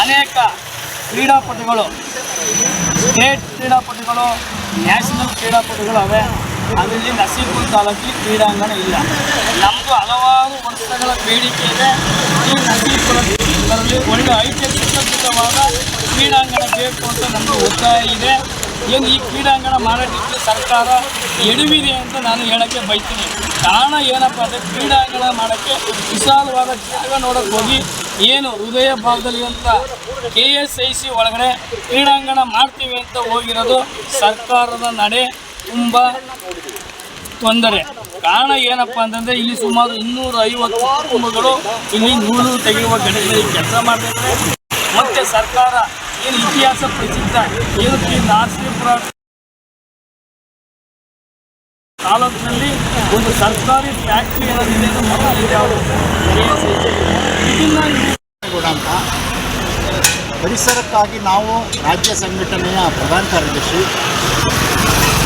ಅನೇಕ ಕ್ರೀಡಾಪಟುಗಳು, ಸ್ಟೇಟ್ ಕ್ರೀಡಾಪಟುಗಳು, ನ್ಯಾಷನಲ್ ಕ್ರೀಡಾಪಟುಗಳು ಅವೆ. ಅದರಲ್ಲಿ ನಸೀಪುರ ತಾಲೂಕಿಗೆ ಕ್ರೀಡಾಂಗಣ ಇಲ್ಲ. ನಮ್ಮದು ಹಲವಾರು ವರ್ಷಗಳ ಬೇಡಿಕೆ ಇದೆ. ಈ ನಸೀಪುರ ಇದರಲ್ಲಿ ಒಳ್ಳೆ ಐತಿಹಾಸಿಕವಾದ ಕ್ರೀಡಾಂಗಣ ಬೇಕು ಅಂತ ನಮ್ಮದು ಒತ್ತಾಯ ಇದೆ. ಏನು ಈ ಕ್ರೀಡಾಂಗಣ ಮಾಡೋದಕ್ಕೆ ಸರ್ಕಾರ ಎಡವಿದೆ ಅಂತ ನಾನು ಹೇಳೋಕ್ಕೆ ಬಯಸ್ತೀನಿ ಕಾರಣ ಏನಪ್ಪ ಅಂದರೆ ಕ್ರೀಡಾಂಗಣ ಮಾಡೋಕ್ಕೆ ವಿಶಾಲವಾದ ಜಾಗ ನೋಡೋಕ್ಕೆ ಹೋಗಿ ಏನು ಹೃದಯ ಭಾಗದಲ್ಲಿ ಅಂತ ಕೆ ಎಸ್ ಐ ಸಿ ಒಳಗಡೆ ಕ್ರೀಡಾಂಗಣ ಮಾಡ್ತೀವಿ ಅಂತ ಹೋಗಿರೋದು ಸರ್ಕಾರದ ನಡೆ ತುಂಬ ತೊಂದರೆ. ಕಾರಣ ಏನಪ್ಪ ಅಂತಂದರೆ ಇಲ್ಲಿ ಸುಮಾರು ಇನ್ನೂರ ಐವತ್ತು ಕುಟುಂಬಗಳು ಇಲ್ಲಿ ನೂಲು ತೆಗೆಯುವ ಘಟಕದಲ್ಲಿ ಕೆಲಸ ಮಾಡ್ತಿದ್ದಾರೆ. ಮತ್ತು ಸರ್ಕಾರ ಏನು ಇತಿಹಾಸ ಪ್ರಸಿದ್ಧ. ಇದಕ್ಕೆ ನರಸೀಪುರ ತಾಲೂಕಿನಲ್ಲಿ ಒಂದು ಸರ್ಕಾರಿ ಫ್ಯಾಕ್ಟ್ರಿ ಏನಾಗಿದೆ ಪರಿಸರಕ್ಕಾಗಿ ನಾವು ರಾಜ್ಯ ಸಂಘಟನೆಯ ಪ್ರಧಾನ ಕಾರ್ಯದರ್ಶಿ.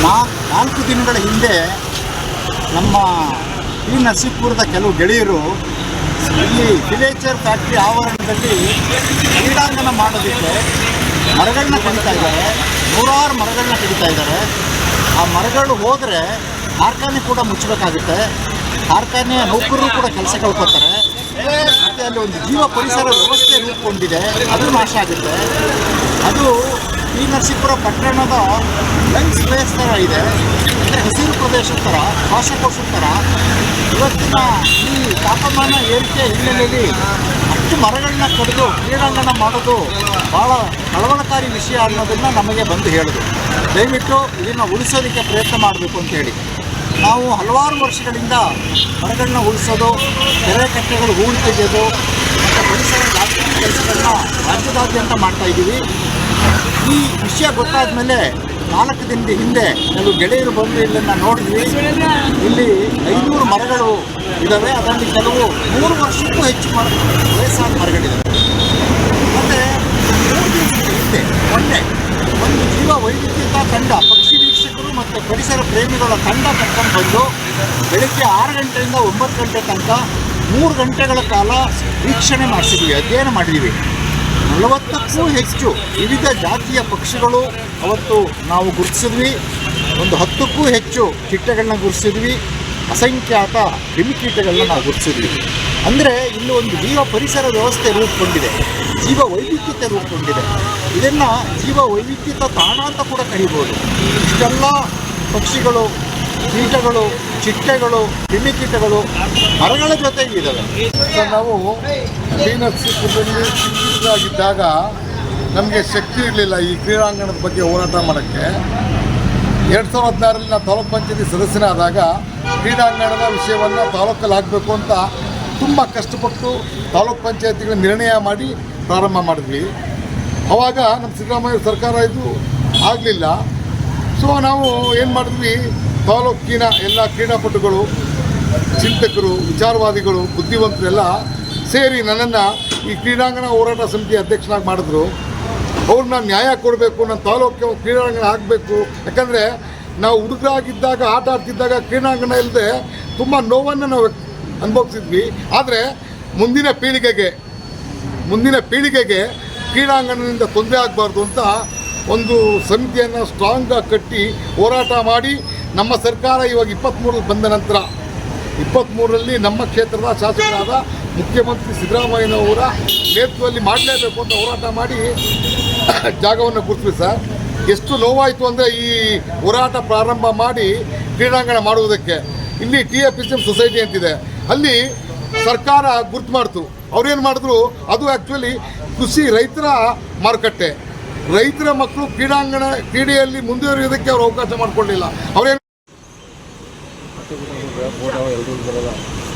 ನಾ ನಾಲ್ಕು ದಿನಗಳ ಹಿಂದೆ ನಮ್ಮ ಈ ನರಸೀಪುರದ ಕೆಲವು ಗೆಳೆಯರು ಇಲ್ಲಿ ವಿಲೇಜರ್ ಫ್ಯಾಕ್ಟ್ರಿ ಆವರಣದಲ್ಲಿ ಕ್ರೀಡಾಂಗಣ ಮಾಡೋದಕ್ಕೆ ಮರಗಳನ್ನ ಕಡಿತಾ ಇದ್ದಾರೆ. ನೂರಾರು ಮರಗಳನ್ನ ಕಡಿತಾ ಇದ್ದಾರೆ. ಆ ಮರಗಳು ಹೋದರೆ ಕಾರ್ಖಾನೆ ಕೂಡ ಮುಚ್ಚಬೇಕಾಗುತ್ತೆ ಕಾರ್ಖಾನೆಯ ನೌಕರರು ಕೂಡ ಕೆಲಸ ಕಳ್ಕೊತಾರೆ ಮತ್ತು ಅಲ್ಲಿ ಒಂದು ಜೀವ ಪರಿಸರ ವ್ಯವಸ್ಥೆ ರೂಪುಗೊಂಡಿದೆ. ಅದು ನಾಶ ಆಗುತ್ತೆ. ಅದು ಈ ನರಸೀಪುರ ಪಟ್ಟಣದ ಪ್ಲೇಸ್ ಥರ ಇದೆ. ಅಂದರೆ ಹಸಿರು ಪ್ರದೇಶ ಥರ ಶ್ವಾಸಕೋಶದ ಥರ ಇವತ್ತಿನ ಈ ತಾಪಮಾನ ಏರಿಕೆ ಹಿನ್ನೆಲೆಯಲ್ಲಿ ಅಷ್ಟು ಮರಗಳನ್ನ ಕಡಿದು ಕ್ರೀಡಾಂಗಣ ಮಾಡೋದು ಭಾಳ ಕಳವಳಕಾರಿ ವಿಷಯ ಅನ್ನೋದನ್ನು ನಮಗೆ ಬಂದು ಹೇಳಿದ್ರು ದಯವಿಟ್ಟು ಇದನ್ನು ಉಳಿಸೋದಕ್ಕೆ ಪ್ರಯತ್ನ ಮಾಡಬೇಕು ಅಂತ ಹೇಳಿ. ನಾವು ಹಲವಾರು ವರ್ಷಗಳಿಂದ ಮರಗಳನ್ನ ಉಳಿಸೋದು, ಕೆರೆ ಕಟ್ಟೆಗಳು ಹೂಳು ತೆಗೆಯೋದು, ಮತ್ತು ಪರಿಸರ ಜಾಗೃತಿ ಕೆಲಸಗಳನ್ನ ರಾಜ್ಯದಾದ್ಯಂತ ಮಾಡ್ತಾ ಇದ್ದೀವಿ. ಈ ವಿಷಯ ಗೊತ್ತಾದ ಮೇಲೆ ನಾಲ್ಕು ದಿನದ ಹಿಂದೆ ಕೆಲವು ಗೆಳೆಯರು ಬಂದು ಇಲ್ಲನ್ನು ನೋಡಿದ್ವಿ. ಇಲ್ಲಿ ಐನೂರು ಮರಗಳು ಇದ್ದಾವೆ ಅದರಲ್ಲಿ ಕೆಲವು ಮೂರು ವರ್ಷಕ್ಕೂ ಹೆಚ್ಚು ಮರ ವಯಸ್ಸಾದ ಮರಗಳಿದ್ದಾವೆ ಮತ್ತು ಮೂರು ದಿವಸದ ಹಿಂದೆ, ಮೊನ್ನೆ ಒಂದು ಜೀವ ವೈವಿಧ್ಯತ ತಂಡ, ಪಕ್ಷಿ ವೀಕ್ಷಕರು ಮತ್ತು ಪರಿಸರ ಪ್ರೇಮಿಗಳ ತಂಡ ಕರ್ಕೊಂಡು ಬಂದು ಬೆಳಗ್ಗೆ ಆರು ಗಂಟೆಯಿಂದ ಒಂಬತ್ತು ಗಂಟೆ ತನಕ ಮೂರು ಗಂಟೆಗಳ ಕಾಲ ವೀಕ್ಷಣೆ ಮಾಡಿಸಿದ್ವಿ, ಅಧ್ಯಯನ ಮಾಡಿದ್ವಿ. ನಲವತ್ತಕ್ಕೂ ಹೆಚ್ಚು ವಿವಿಧ ಜಾತಿಯ ಪಕ್ಷಿಗಳು ಅವತ್ತು ನಾವು ಗುರುತಿಸಿದ್ವಿ. ಒಂದು ಹತ್ತಕ್ಕೂ ಹೆಚ್ಚು ಚಿಟ್ಟೆಗಳನ್ನ ಗುರುತಿಸಿದ್ವಿ. ಅಸಂಖ್ಯಾತ ಕ್ರಿಮಿಕೀಟಗಳನ್ನ ನಾವು ಗುರುತಿಸಿದ್ವಿ. ಅಂದರೆ ಇಲ್ಲಿ ಒಂದು ಜೀವ ಪರಿಸರ ವ್ಯವಸ್ಥೆ ರೂಪುಗೊಂಡಿದೆ. ಜೀವ ವೈವಿಧ್ಯತೆ ರೂಪುಗೊಂಡಿದೆ. ಇದನ್ನು ಜೀವ ವೈವಿಧ್ಯತ ತಾಣ ಅಂತ ಕೂಡ ಕರಿಬೋದು ಇಷ್ಟೆಲ್ಲ ಪಕ್ಷಿಗಳು ಕೀಟಗಳು, ಚಿಟ್ಟೆಗಳು, ಕ್ರಿಮಿಕೀಟಗಳು, ಮರಗಳ ಜೊತೆಗೆ ಇದ್ದಾವೆ. ನಾವು ಶ್ರೀನರಸೀಪುರದಲ್ಲಿ ಆಗಿದ್ದಾಗ ನಮಗೆ ಶಕ್ತಿ ಇರಲಿಲ್ಲ ಈ ಕ್ರೀಡಾಂಗಣದ ಬಗ್ಗೆ ಹೋರಾಟ ಮಾಡೋಕ್ಕೆ. ಎರಡು ಸಾವಿರದ ಹದಿನಾರರಲ್ಲಿ ನಾವು ತಾಲೂಕ್ ಪಂಚಾಯತಿ ಸದಸ್ಯನಾದಾಗ ಕ್ರೀಡಾಂಗಣದ ವಿಷಯವನ್ನು ತಾಲೂಕಲ್ಲಿ ಆಗಬೇಕು ಅಂತ ತುಂಬ ಕಷ್ಟಪಟ್ಟು ತಾಲೂಕ್ ಪಂಚಾಯತಿಗಳ ನಿರ್ಣಯ ಮಾಡಿ ಪ್ರಾರಂಭ ಮಾಡಿದ್ವಿ. ಅವಾಗ ನಮ್ಮ ಸಿದ್ದರಾಮಯ್ಯ ಸರ್ಕಾರ ಇದು ಆಗಲಿಲ್ಲ. ಸೊ ನಾವು ಏನು ಮಾಡಿದ್ವಿ? ತಾಲೂಕಿನ ಎಲ್ಲ ಕ್ರೀಡಾಪಟುಗಳು, ಚಿಂತಕರು, ವಿಚಾರವಾದಿಗಳು, ಬುದ್ಧಿವಂತರೆಲ್ಲ ಸೇರಿ ನನ್ನನ್ನು ಈ ಕ್ರೀಡಾಂಗಣ ಹೋರಾಟ ಸಮಿತಿ ಅಧ್ಯಕ್ಷನಾಗಿ ಮಾಡಿದ್ರು. ಅವ್ರನ್ನ ನ್ಯಾಯ ಕೊಡಬೇಕು, ನನ್ನ ತಾಲೂಕು ಕ್ರೀಡಾಂಗಣ ಆಗಬೇಕು. ಯಾಕಂದರೆ ನಾವು ಹುಡುಗರಾಗಿದ್ದಾಗ, ಆಟ ಆಡ್ತಿದ್ದಾಗ ಕ್ರೀಡಾಂಗಣ ಇಲ್ಲದೆ ತುಂಬ ನೋವನ್ನು ನಾವು ಅನುಭವಿಸಿದ್ವಿ. ಆದರೆ ಮುಂದಿನ ಪೀಳಿಗೆಗೆ ಮುಂದಿನ ಪೀಳಿಗೆಗೆ ಕ್ರೀಡಾಂಗಣದಿಂದ ತೊಂದರೆ ಆಗಬಾರ್ದು ಅಂತ ಒಂದು ಸಮಿತಿಯನ್ನು ಸ್ಟ್ರಾಂಗಾಗಿ ಕಟ್ಟಿ ಹೋರಾಟ ಮಾಡಿ ನಮ್ಮ ಸರ್ಕಾರ ಇವಾಗ ಇಪ್ಪತ್ತ್ಮೂರಲ್ಲಿ ಬಂದ ನಂತರ ಇಪ್ಪತ್ತ್ಮೂರರಲ್ಲಿ ನಮ್ಮ ಕ್ಷೇತ್ರದ ಶಾಸಕರಾದ ಮುಖ್ಯಮಂತ್ರಿ ಸಿದ್ದರಾಮಯ್ಯನವರ ನೇತೃತ್ವದಲ್ಲಿ ಮಾಡಲೇಬೇಕು ಅಂತ ಹೋರಾಟ ಮಾಡಿ ಜಾಗವನ್ನು ಗುರುತಿಸಿ ಸರ್. ಎಷ್ಟು ನೋವಾಯಿತು ಅಂದರೆ ಈ ಹೋರಾಟ ಪ್ರಾರಂಭ ಮಾಡಿ ಕ್ರೀಡಾಂಗಣ ಮಾಡುವುದಕ್ಕೆ. ಇಲ್ಲಿ T F S M society ಅಂತಿದೆ. ಅಲ್ಲಿ ಸರ್ಕಾರ ಗುರ್ತು ಮಾಡ್ತು. ಅವ್ರೇನು ಮಾಡಿದ್ರು? ಅದು ಆ್ಯಕ್ಚುಲಿ ಕೃಷಿ ರೈತರ ಮಾರುಕಟ್ಟೆ. ರೈತರ ಮಕ್ಕಳು ಕ್ರೀಡಾಂಗಣ ಕ್ರೀಡೆಯಲ್ಲಿ ಮುಂದುವರಿಯೋದಕ್ಕೆ ಅವರು ಅವಕಾಶ ಮಾಡಿಕೊಳ್ಳಿಲ್ಲ ಅವ್ರೇನು 这个不要拖到位了就是了。